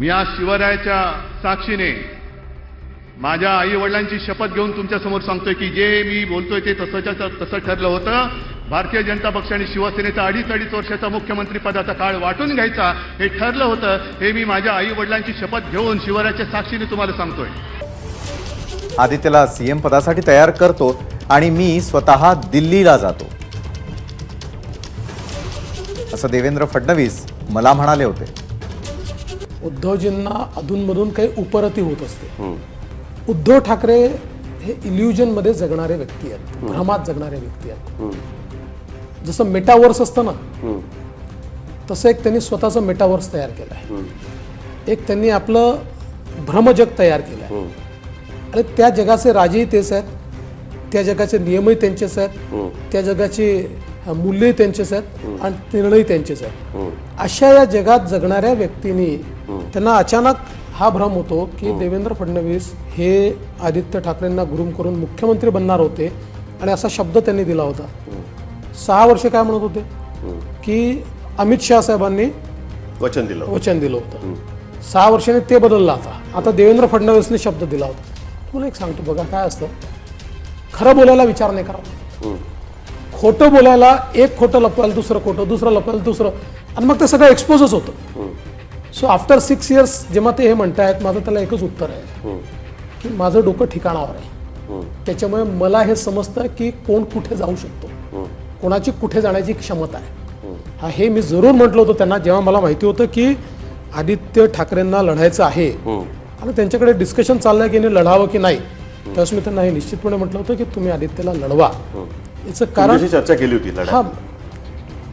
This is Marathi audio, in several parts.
मी आज शिवरायाच्या साक्षीने माझ्या आई वडिलांची शपथ घेऊन तुमच्यासमोर सांगतोय की जे मी बोलतोय ते तसंच्या तसं ठरलं होतं. भारतीय जनता पक्ष आणि शिवसेनेचा अडीच अडीच वर्षाचा मुख्यमंत्री पदाचा काळ वाटून घ्यायचा हे ठरलं होतं. हे मी माझ्या आई वडिलांची शपथ घेऊन शिवरायाच्या साक्षीने तुम्हाला सांगतोय. आदित्यला सीएम पदासाठी तयार करतो आणि मी स्वतः दिल्लीला जातो. असं देवेंद्र फडणवीस मला म्हणाले होते. उद्धवजींना अधूनमधून काही उपरती होत असते. उद्धव ठाकरे हे इल्युजनमध्ये जगणारे व्यक्ती आहेत. भ्रमात जगणारे व्यक्ती आहेत. जसं मेटावर्स असतं ना तसं एक त्यांनी स्वतःचं मेटावर्स तयार केलं आहे. एक त्यांनी आपलं भ्रमजग तयार केलं आहे. आणि त्या जगाचे राजेही तेच आहेत. त्या जगाचे नियमही त्यांचेच आहेत. त्या जगाची मूल्यही त्यांचेच आहेत. आणि निर्णयही त्यांचेच आहेत. अशा या जगात जगणाऱ्या व्यक्तींनी त्यांना अचानक हा भ्रम होतो की देवेंद्र फडणवीस हे आदित्य ठाकरेंना गुरुम करून मुख्यमंत्री बनणार होते आणि असा शब्द त्यांनी दिला होता. सहा वर्ष काय म्हणत होते? की अमित शहा साहेबांनी वचन दिलं वचन दिलं होतं. सहा वर्षांनी ते बदललं आता. आता देवेंद्र फडणवीसने शब्द दिला होता. तुम्हाला एक सांगतो बघा काय असतं? खरं बोलायला विचार नाही करावा. खोटं बोलायला एक खोटं लपवायला दुसरं खोटं दुसरं लपवायला दुसरं. आणि मग ते सगळं एक्सपोजच होतं. सो आफ्टर सिक्स इयर्स जेव्हा ते हे म्हणतायत माझं त्याला एकच उत्तर आहे की माझं डोकं ठिकाणावर आहे. त्याच्यामुळे मला हे समजतं की कोण कुठे जाऊ शकतो. कोणाची कुठे जाण्याची क्षमता आहे. हा हे मी जरूर म्हटलं होतं त्यांना जेव्हा मला माहिती होतं की आदित्य ठाकरेंना लढायचं आहे. आणि त्यांच्याकडे डिस्कशन चाललंय की यांनी लढावं की नाही त्यावेळेस मी त्यांना हे निश्चितपणे म्हटलं होतं की तुम्ही आदित्यला लढवा. याचं कारण चर्चा केली होती हा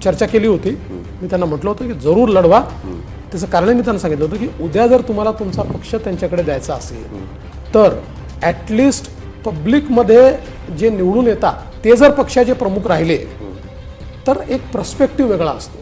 चर्चा केली होती. मी त्यांना म्हटलं होतं की जरूर लढवा. त्याचं कारण मी त्यांना सांगितलं होतं की उद्या जर तुम्हाला तुमचा पक्ष त्यांच्याकडे द्यायचा असेल तर ॲटलिस्ट पब्लिकमध्ये जे निवडून येतात ते जर पक्षाचे प्रमुख राहिले तर एक प्रस्पेक्टिव्ह वेगळा असतो.